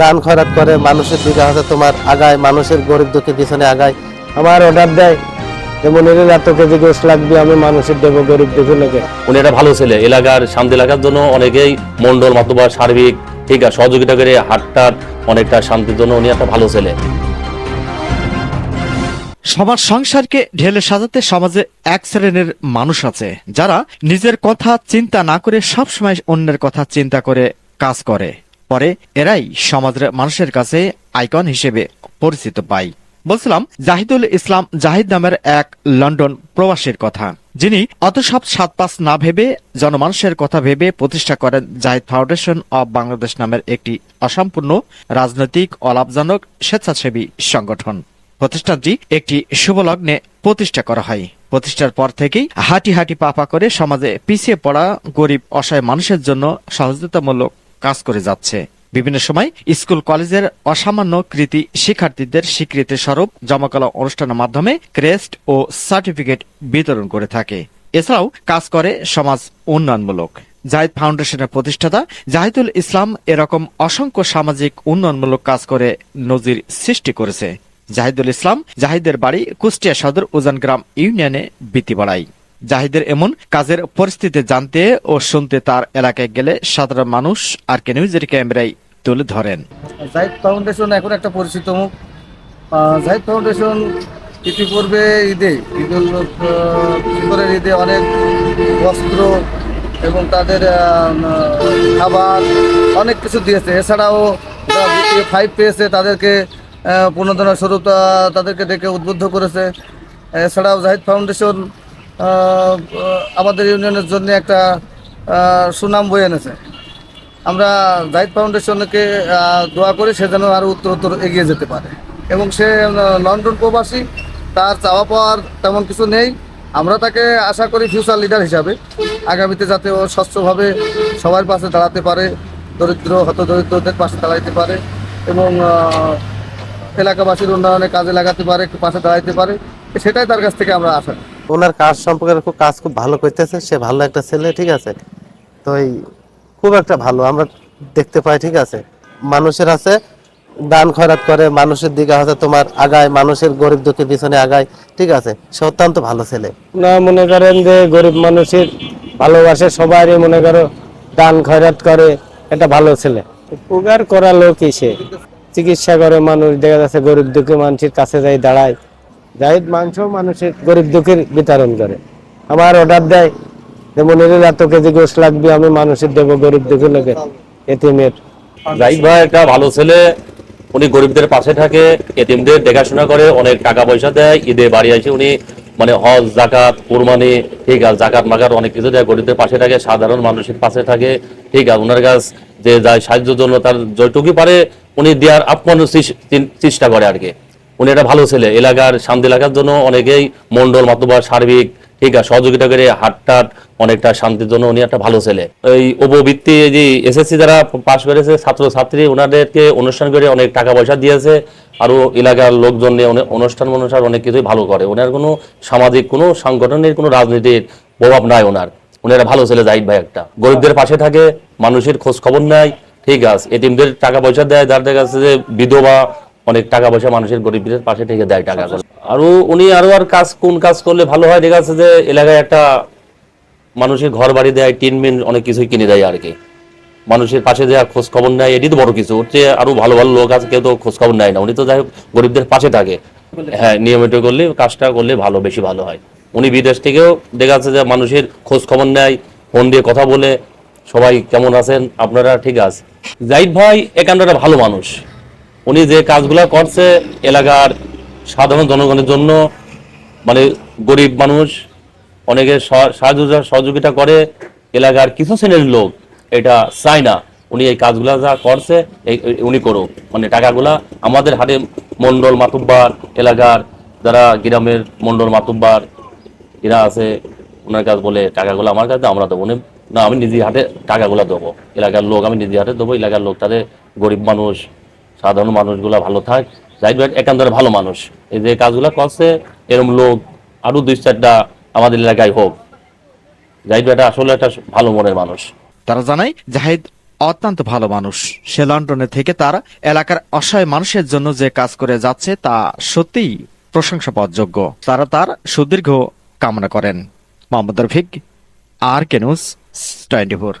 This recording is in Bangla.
দান খয়রাত করে মানুষের দিকে হচ্ছে তোমার আগায় মানুষের গরিব দুঃখের পিছনে আগায়। আমার অর্ডার দেয় যেমন এর এত কেজি গোস লাগবে আমি মানুষের দেবো গরিব দুঃখী লোকে। উনি একটা ভালো ছেলে এলাকার শান্তি এলাকার জন্য অনেকেই মন্ডল মাতবার সার্বিক ঠিক আছে সহযোগিতা করে হাটটাট অনেকটা শান্তির জন্য উনি একটা ভালো ছেলে। সবার সংসারকে ঢেলে সাজাতে সমাজে এক শ্রেণির মানুষ আছে যারা নিজের কথা চিন্তা না করে সবসময় অন্যের কথা চিন্তা করে কাজ করে। পরে এরাই সমাজের মানুষের কাছে আইকন হিসেবে পরিচিত পায়। বলছিলাম, জাহিদুল ইসলাম জাহিদ নামের এক লন্ডন প্রবাসীর কথা। যিনি অত সব সাত পাঁচ না ভেবে জনমানুষের কথা ভেবে প্রতিষ্ঠা করেন জাহিদ ফাউন্ডেশন অব বাংলাদেশ নামের একটি অসম্পূর্ণ, রাজনৈতিক, অলাভজনক, স্বেচ্ছাসেবী সংগঠন। প্রতিষ্ঠানটি একটি শুভলগ্নে প্রতিষ্ঠা করা হয়। প্রতিষ্ঠার পর থেকেই হাঁটি হাঁটি পাপা করে সমাজে পিছিয়ে পড়া গরিব, অসহায় মানুষের জন্য সহযোগিতামূলক কাজ করে যাচ্ছে। বিভিন্ন সময় স্কুল কলেজের অসামান্য কৃতি শিক্ষার্থীদের স্বীকৃতি স্বরূপ জমাকলা অনুষ্ঠানের মাধ্যমে ক্রেস্ট ও সার্টিফিকেট বিতরণ করে থাকে। এছাড়াও কাজ করে সমাজ উন্নয়নমূলক। জাহিদ ফাউন্ডেশনের প্রতিষ্ঠাতা জাহিদুল ইসলাম এরকম অসংখ্য সামাজিক উন্নয়নমূলক কাজ করে নজির সৃষ্টি করেছে। জাহিদুল ইসলাম জাহিদের বাড়ি কুষ্টিয়া সদর উজানগ্রাম ইউনিয়নে বিতিবাড়াই জাহিদের এমন কাজের পরিস্থিতি জানতে ও শুনতে তার এলাকায় গেলে সাধারণ মানুষ আর কে নিউজের ক্যামেরায় তুলে ধরেন। জাহিদ ফাউন্ডেশন এখন একটা পরিচিত মুখ। জাহিদ ফাউন্ডেশন ইতিপূর্বে ঈদে ঈদুল ফিতরের ঈদে অনেক বস্ত্র এবং তাদের খাবার অনেক কিছু দিয়েছে। এছাড়াও ফাইভ পেয়েছে, তাদেরকে পুনর্দনা স্বরূপ তাদেরকে ডেকে উদ্বুদ্ধ করেছে। এছাড়াও জাহিদ ফাউন্ডেশন আমাদের ইউনিয়নের জন্য একটা সুনাম বয়ে এনেছে। আমরা জাহিদ ফাউন্ডেশনকে দোয়া করি সে যেন আরও উত্তর উত্তর এগিয়ে যেতে পারে। এবং সে লন্ডন প্রবাসী, তার চাওয়া পাওয়ার তেমন কিছু নেই। আমরা তাকে আশা করি ফিউচার লিডার হিসাবে। আগামীতে যাতে ও স্বচ্ছভাবে সবার পাশে দাঁড়াতে পারে, দরিদ্র হত দরিদ্রদের পাশে দাঁড়াইতে পারে এবং এলাকাবাসীর উন্নয়নে কাজে লাগাতে পারে পাশে দাঁড়াইতে পারে, সেটাই তার কাছ থেকে আমরা আশা করি। ওনার কাজ সম্পর্কে খুব কাজ খুব ভালো করতেছে, সে ভালো একটা ছেলে, ঠিক আছে? তো এই খুব একটা ভালো, আমরা দেখতে পাই, ঠিক আছে? মানুষের আছে, দান খয়রাত করে, মানুষের দিকে হচ্ছে তোমার আগায়, মানুষের গরিব দুঃখের পিছনে আগায়, ঠিক আছে? সে অত্যন্ত ভালো ছেলে। না, মনে করেন যে গরিব মানুষের ভালোবাসে সবারই, মনে করো, দান খয়রাত করে, এটা ভালো ছেলে। উপকার করা লোক সে? চিকিৎসা করে মানুষ, দেখা যাচ্ছে গরিব দুঃখী মানুষের কাছে যাই দাঁড়ায় জাহিদ মাংস মানুষের গরিব দুঃখীর বিতরণ করে। আমার অর্ডার দেয় যেমন এর এত কেজি গোস লাগবে, আমি মানুষের দেবো গরিব দুঃখী লোকের এতিমের। জাহিদ ভাই একটা ভালো ছেলে, উনি গরিবদের পাশে থাকে, এতিমদের দেখাশোনা করে, অনেক টাকা পয়সা দেয়, ঈদে বাড়ি আসে, উনি মানে হজ জাকাত কুরবানি, ঠিক আছে জাকাত মাকাত অনেক কিছু দেয়, গরিবদের পাশে থাকে, সাধারণ মানুষের পাশে থাকে, ঠিক আছে ওনার কাছ যে যায় সাহায্যের জন্য তার যতটুকু পারে, উনি দেওয়ার আপ্যায়ন চেষ্টা করে আর কি। উনি একটা ভালো ছেলে। এলাকার শান্তি এলাকার জন্য অনেকেই মন্ডল মাতবার সার্বিক, ঠিক আছে, সহযোগিতা করে হাটটাট অনেকটা শান্তির জন্য উনি একটা ভালো ছেলে। এই উপবৃত্তি যে এসএসসি যারা পাশ করেছে ছাত্র ছাত্রী ওনাদেরকে অনুষ্ঠান করে অনেক টাকা পয়সা দিয়েছে আরও এলাকার লোকজন নিয়ে অনুষ্ঠান অনুষ্ঠান অনেক কিছুই ভালো করে। ওনার কোনো সামাজিক, কোনো সাংগঠনিক কোনো রাজনীতির প্রভাব নাই ওনার উনি একটা ভালো ছেলে, জাহিদ ভাই একটা। গরিবদের পাশে থাকে, মানুষের খোঁজ খবর নেয় ঠিক আছে। এটিমদের টাকা পয়সা দেয় যাদের কাছে যে বিধবা অনেক টাকা পয়সা মানুষের গরিবদের পাশে থেকে দেয় টাকা আরও উনি আরও আর কাজ, কোন কাজ করলে ভালো হয়? দেখা যাচ্ছে যে এলাকায় একটা মানুষের ঘর বাড়ি দেয়, টিন মিন অনেক কিছুই কিনে দেয় আর কি। মানুষের পাশে দেওয়া খোঁজ খবর নেয় এটি তো বড় কিছু। ওর চেয়ে আরও ভালো ভালো লোক আছে, কেউ তো খোঁজ খবর নেয় না। উনি তো যাই হোক, গরিবদের পাশে থাকে। হ্যাঁ নিয়মিত করলে, কাজটা করলে ভালো, বেশি ভালো হয়। উনি বিদেশ থেকেও দেখা যাচ্ছে যে মানুষের খোঁজ খবর নেয়, ফোন দিয়ে কথা বলে, সবাই কেমন আছেন? আপনারা ঠিক আছে জাহিদ ভাই একান্তটা ভালো মানুষ। উনি যে কাজগুলা করছে এলাকার সাধারণ জনগণের জন্য মানে গরিব মানুষ অনেকে সাহায্য সহযোগিতা করে এলাকার কিছু শ্রেণির লোক এটা চায় না। উনি এই কাজগুলা যা করছে এই- উনি করুক। মানে টাকাগুলা আমাদের হাটে মন্ডল মাতুব্বার এলাকার যারা গ্রামের মন্ডল মাতুব্বার এরা আছে ওনার কাছে বলে টাকাগুলো আমার কাছে আমরা দেবো। উনি, না আমি নিজে হাতে টাকাগুলো দেবো। এলাকার লোক আমি নিজে হাতে দেবো। এলাকার লোক তাদের গরিব মানুষ সাধারণ মানুষগুলো ভালো থাক। যাই হোক, একান্তরে ভালো মানুষ। এই যে কাজগুলো করছে, এরম লোক আরও দুই চারটা আমাদের এলাকায় হোক। যাই ভাইটা আসলে একটা ভালো মনের মানুষ। তারা জানাই জাহিদ অত্যন্ত ভালো মানুষ। সে লন্ডনে থেকে তার এলাকার অসহায় মানুষের জন্য যে কাজ করে যাচ্ছে, তা সত্যিই প্রশংসা পাওয়ার তারা তার সুদীর্ঘ কামনা করেন। মোহাম্মদ রফিক, আর কেনুস টোয়েন্টি ফোর